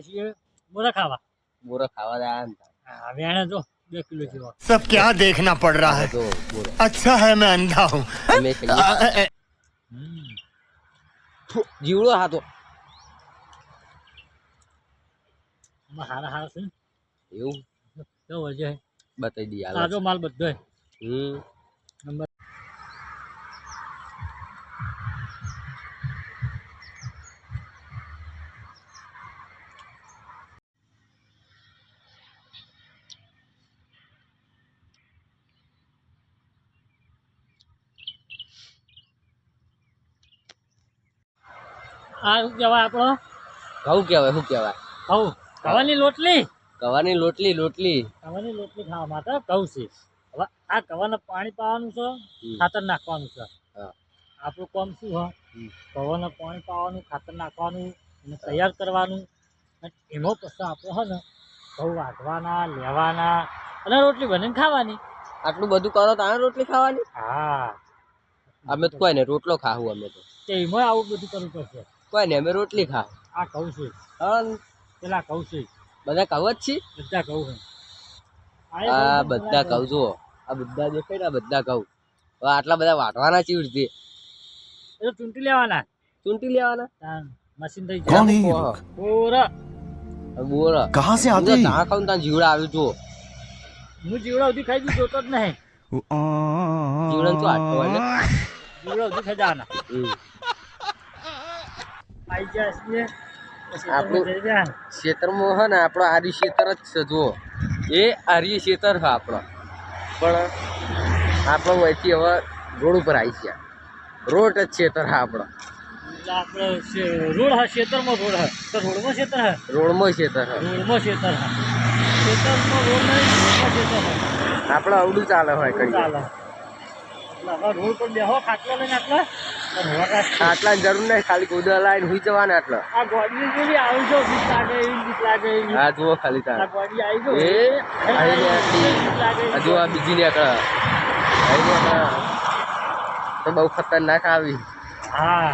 છીએ. બોરા સબ ક્યા દેખના પડ રહા હે? અચ્છા હે મેં અંધા હું. જીવડો હાથો હારા હારા છે એવું? કેવો છે? બતાવી દઈએ આ માલ બધો હમ. આ શું કહેવાય આપણો? ઘઉં કહેવાય શું કહેવાય? ઘઉં. ઘવાની લોટલી? ગવાની લોટલી લોટલી. ઘવાની લોટલી ખાવા માટે ઘઉં છે. હવે આ ઘવાને પાણી પાવાનું છે ખાતર નાખવાનું છે. હા. આપણું કામ શું હોય હમ. પાણી પાવાનું ખાતર નાખવાનું એને તૈયાર કરવાનું. અને એમાં પછી આપણે હોય ને ઘઉં વાઢવાના લેવાના અને રોટલી બનીને ખાવાની. આટલું બધું કરો તો આ રોટલી ખાવાની? હા. અમે તો કોઈ ને રોટલો ખાવું અમે તો. તે એમાં આવું બધું કરવું પડશે. કોઈ ને અમે રોટલી ખા આ કહું છું. અન પેલા કહું છું. બધા કહું જ છે? બધા કહું છે. આ બધા કહું જુઓ. આ બધા દેખાય ને બધા કહું. હવે આટલા બધા વાટવાના છે ઉડતી એ ચૂંટી લેવાના. ચૂંટી લેવાના? મશીન થઈ જાય. બોરા. બોરા. કહા સે જીવડા આવ્યું જુઓ હું જીવડા ઉધી ખાઈ ગયું જોતો જ નહીં. જીવડા જીવડા ખાઈ જવાના. ગયા છીએ આપણું- હે ને આર્ય જ છે જુઓ. એ આર્ય છે આપણો. પણ આપણો વયથી હવે રોડ ઉપર આવી ગયા રોડ જ ખેતર હા આપણો. એટલે રોડ હા ખેતરમાં રોડ હા. તો રોડમાં ખેતર હા? રોડમાં ખેતર હા. રોડમાં ખેતર હા. ખેતરમાં રોડ નહીં રોડમાં હા. આપણે અવડું ચાલે હોય કઈ. ચાલે. રોડ પર બેહો ખાટલો લઈને આટલા. આટલા જરૂર નહીં ખાલી ગોદા લાઈન હુઈ જવાના આટલા આ ગોડી જોડી આવી જો બીક લાગે બીક લાગે. આ જુઓ ખાલી તાર ગોડી આવી જો એ એવી. આ બીજી ને આકડા આકડા. તો બહુ ખતરનાક આવી હા